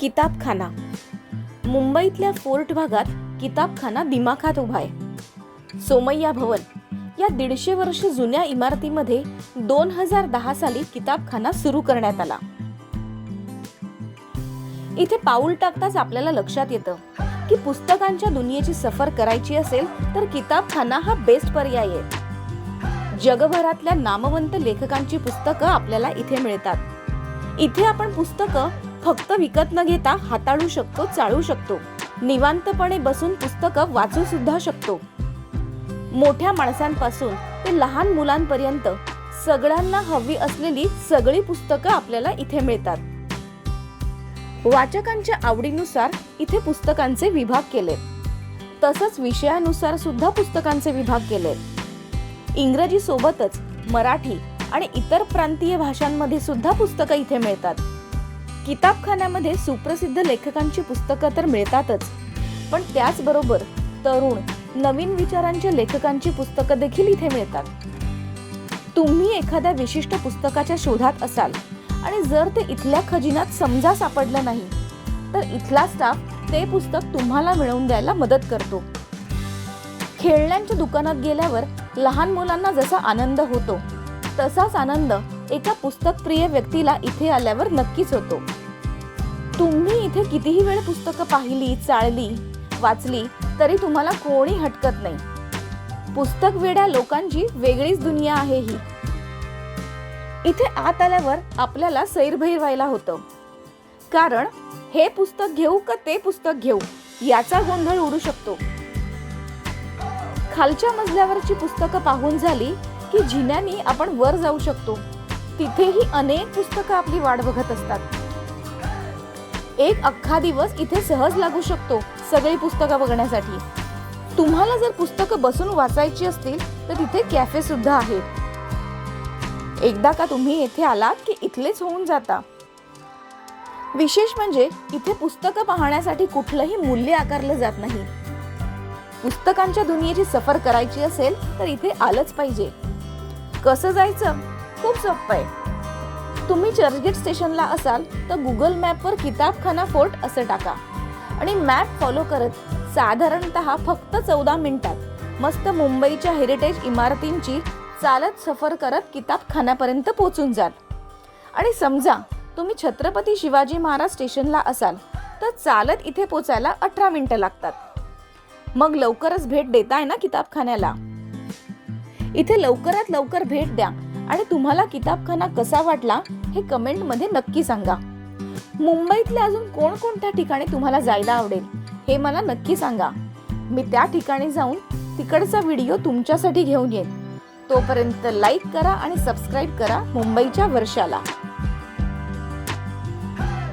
किताबखाना. मुंबईतल्या फोर्ट भागात किताबखाना दिमाखात उभा आहे. सोमय्या भवन या दीडशे वर्ष जुन्या इमारतीमध्ये दोन हजार दहा साली किताबखाना सुरू करण्यात आला. इथे पाऊल टाकताच आपल्याला लक्षात येतं की पुस्तकांच्या दुनियेची सफर करायची असेल तर किताबखाना हा बेस्ट पर्याय आहे. जगभरातल्या नामवंत लेखकांची पुस्तकं आपल्याला इथे मिळतात. इथे आपण पुस्तकं फक्त विकत न घेता हाताळू शकतो चाळू शकतो. निवांतपणे बसून पुस्तकं वाचू सुद्धा शकतो. मोठ्या माणसांपासून ते लहान मुलांपर्यंत सगळ्यांना हवी असलेली सगळी पुस्तकं आपल्याला इथे मिळतात. वाचकांच्या आवडीनुसार इथे पुस्तकांचे विभाग केले. तसंच विषयानुसार सुद्धा पुस्तकांचे विभाग केले. इंग्रजी सोबतच मराठी आणि इतर प्रांतीय भाषांमध्ये सुद्धा पुस्तकं इथे मिळतात. किताबखान्यामध्ये सुप्रसिद्ध लेखकांची पुस्तकं तर मिळतातच. पण त्याचबरोबर तरुण नवीन विचारांच्या लेखकांची पुस्तकं देखील इथे मिळतात. तुम्ही एखाद्या विशिष्ट पुस्तकाच्या शोधात असाल आणि जर ते इथल्या खजिन्यात समजा सापडलं नाही तर इथला स्टाफ ते पुस्तक तुम्हाला मिळवून द्यायला मदत करतो. खेळण्यांच्या दुकानात गेल्यावर लहान मुलांना जसा आनंद होतो तसाच आनंद एका पुस्तकप्रिय व्यक्तीला इथे आल्यावर नक्कीच होतो. तुम्ही इथे कितीही वेळ पुस्तकं पाहिली चाळली वाचली तरी तुम्हाला कोणी हटकत नाही. पुस्तक वेड्या लोकांची वेगळीच दुनिया आहे ही. इथे आत आल्यावर आपल्याला सैरभैर व्हायला होतं. कारण हे पुस्तक घेऊ का ते पुस्तक घेऊ याचा गोंधळ उडू शकतो. खालच्या मजल्यावरची पुस्तकं पाहून झाली की जिन्यानी आपण वर जाऊ शकतो. तिथेही अनेक पुस्तकं आपली वाट बघत असतात. एक अख्खा दिवस इथे सहज लागू शकतो सगळी पुस्तकं बघण्यासाठी. तुम्हाला जर पुस्तकं बसून वाचायची असतील तर तिथे कॅफे सुद्धा आहेत. एकदा का तुम्ही येथे आलात की इथलेच होऊन जाता? विशेष म्हणजे इथे पुस्तकं पाहण्यासाठी कुठलंही मूल्य आकारलं जात नाही. पुस्तकांच्या दुनियेची सफर करायची असेल तर इथे आलंच पाहिजे. कसं जायचं? खूप सोपं आहे. तुम्ही चर्चगेट स्टेशनला असाल तर गुगल मॅपवर किताबखाना फोर्ट असं टाका. आणि मॅप फॉलो करत साधारणत फक्त चौदा मिनिटात मस्त मुंबईच्या हेरिटेज इमारतींची चालत सफर करत किताबखान्यापर्यंत पोचून जाल. आणि समजा तुम्ही छत्रपती शिवाजी महाराज स्टेशनला असाल तर चालत इथे पोचायला अठरा मिनिटं लागतात. मग लवकरच भेट देताय ना किताबखान्याला? इथे लवकरात लवकर भेट द्या. आणि तुम्हाला किताबखाना कसा वाटला हे कमेंटमध्ये नक्की सांगा. मुंबईतल्या अजून कोणकोणत्या ठिकाणी तुम्हाला जायला आवडेल हे मला नक्की सांगा. मी त्या ठिकाणी जाऊन तिकडचा व्हिडिओ तुमच्यासाठी घेऊन येईन. तोपर्यंत लाईक करा आणि सबस्क्राईब करा मुंबईच्या वर्षाला.